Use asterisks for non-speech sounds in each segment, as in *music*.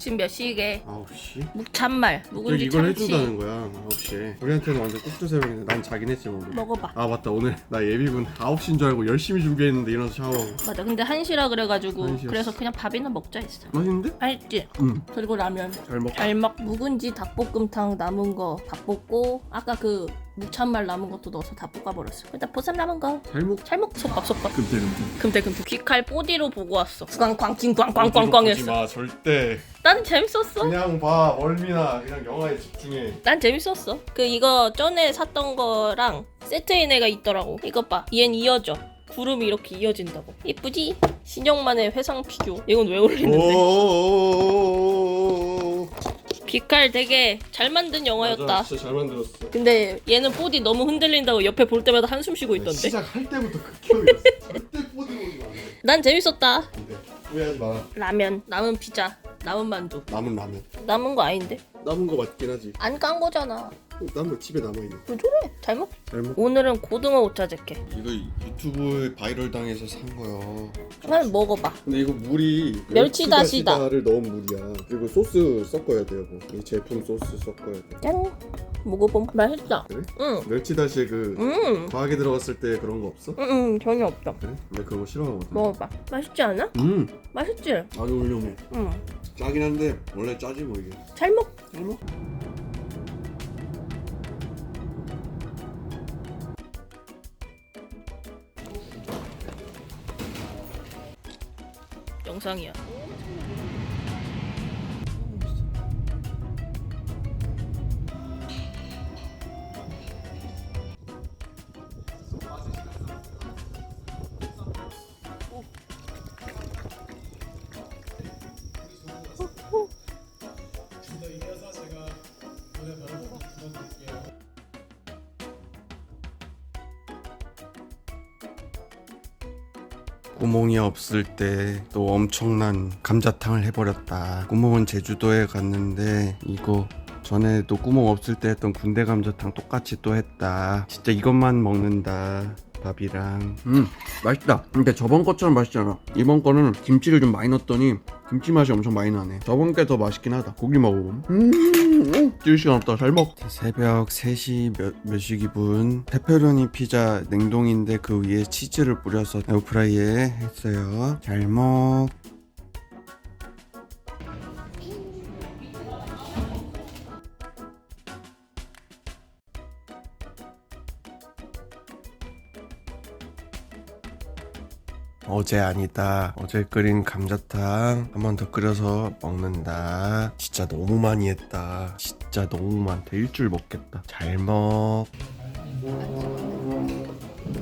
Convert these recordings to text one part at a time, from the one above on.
지금 몇 시이게? 9시? 참말 묵은지 이걸 참치 해준다는 거야 9시에 우리한테는 완전 꼭두새벽인데 난 자긴 했지 오늘 먹어봐 아 맞다 오늘 나 예비군 9시인 줄 알고 열심히 준비했는데 일어나서 샤워하고 맞아 근데 1시라 그래가지고 한시였어. 그래서 그냥 밥이나 먹자 했어 맛있는데? 맛있지? 응. 그리고 라면 잘 먹. 잘막 묵은지 닭볶음탕 남은 거 다 볶고 아까 그 무찬말 남은 것도 넣어서 다 볶아버렸어. 일단 보쌈 남은 거. 잘못 잘먹 솥밥 솥밥. 급대금 금태 금태. 귀칼 뽀디로 보고 왔어. 구강광킹 광광광광했어. 마 절대 난 재밌었어. 그냥 봐 멀미나 그냥 영화에 집중해 난 재밌었어. 그 이거 전에 샀던 거랑 세트인 애가 있더라고. 이것 봐. 얘는 이어져. 구름이 이렇게 이어진다고. 예쁘지? 신영만의 회상 피규어. 이건 왜 올리는데? 오오오오오 귀칼 되게 잘 만든 영화였다. 맞아, 진짜 잘 만들었어. 근데 얘는 4D 너무 흔들린다고 옆에 볼 때마다 한숨 쉬고 있던데. 시작할 때부터 그 기억이었어. 절대 뽀딩 오지 마. 난 재밌었다. 근데 후회하지 마. 라면, 남은 피자, 남은 만두. 남은 라면. 남은 거 아닌데? 남은 거 맞긴 하지. 안 깐 거잖아. 남은 거 집에 남아 있는. 왜 저래? 잘 먹. 잘 먹. 오늘은 고등어 오차즈케. 이거 유튜브에 바이럴 당해서 산 거야. 한번 먹어봐. 근데 이거 물이 멸치 다시다. 멸치 다시다를 넣은 물이야. 그리고 소스 섞어야 돼요. 이 제품 소스 섞어야 돼. 짠. 먹어봄. 맛있다. 그래? 응. 멸치 다시에 그 음. 과하게 들어갔을 때 그런 거 없어? 응, 응, 전혀 없어. 그래? 근데 그런 거 싫어하거든. 먹어봐. 맛있지 않아? 음, 맛있지? 아주 훌륭해. 응. 짜긴 한데 원래 짜지 뭐 이게. 잘 먹. 잘 먹. 영상이야. 구멍이 없을 때 또 엄청난 감자탕을 해버렸다. 구멍은 제주도에 갔는데 이거 전에도 구멍 없을 때 했던 군대 감자탕 똑같이 또 했다. 진짜 이것만 먹는다. 밥이랑. 음, 맛있다. 근데 저번 것처럼 맛있지 않아. 이번 거는 김치를 좀 많이 넣었더니 김치 맛이 엄청 많이 나네. 저번 게 더 맛있긴 하다. 고기 먹어봄. 음, 뛸 시간 없다. 잘 먹. 새벽 3시 몇, 몇 시 기분. 페페로니 피자 냉동인데 그 위에 치즈를 뿌려서 에어프라이에 했어요. 잘 먹. 어제 아니다. 어제 끓인 감자탕 한 번 더 끓여서 먹는다. 진짜 너무 많이 했다. 진짜 너무 많다. 일주일 먹겠다. 잘 먹.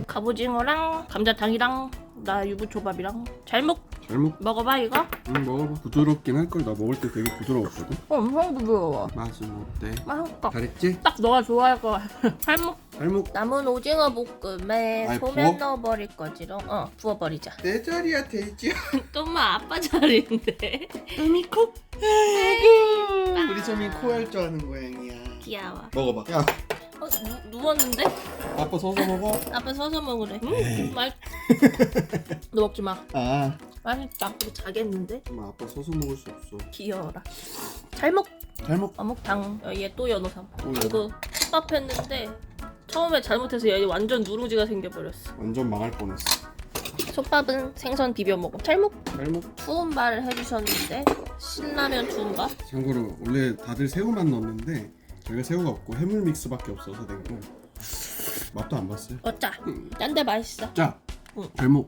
갑오징어랑 감자탕이랑 나 유부초밥이랑 잘 먹. 잘 먹. 먹어봐 이거. 응 먹어봐. 부드럽긴 할 걸. 나 먹을 때 되게 부드러웠거든. 어, 엄청 부드러워. 맛은 어때? 맛있다. 잘했지? 딱 너가 좋아할 거 같아. 잘 먹. 잘 먹. 남은 오징어 볶음에 아이, 소면 부어? 넣어버릴 거지롱. 어, 부어버리자. 내 자리야 돼지야. 또 엄마 아빠 자리인데. 소미코. 아이고. 우리 소미 코할 줄 아는 고양이야. 귀여워. 먹어봐. 야, 어, 누, 누웠는데? 아빠 서서 먹어. 아빠 서서 먹으래. 음, 맛. *laughs* 너 먹지 마. 아. 맛있다. 이거 자겠는데? 엄마 아빠 서서 먹을 수 없어. 귀여워라. 잘 먹. 잘 먹. 어묵탕. 어, 얘또 연어삼. 또 이거 솥밥했는데 처음에 잘못해서 얘 완전 누룽지가 생겨버렸어. 완전 망할 뻔했어. 솥밥은 생선 비벼 먹어. 잘 먹. 잘 먹. 투움바를 해주셨는데 신라면 투움바. 참고로 원래 다들 새우만 넣었는데 저희가 새우가 없고 해물 믹스밖에 없어서 된 거. 맛도 안 봤어요. 어짜. 딴데 맛있어. 자, 응. 잘 먹.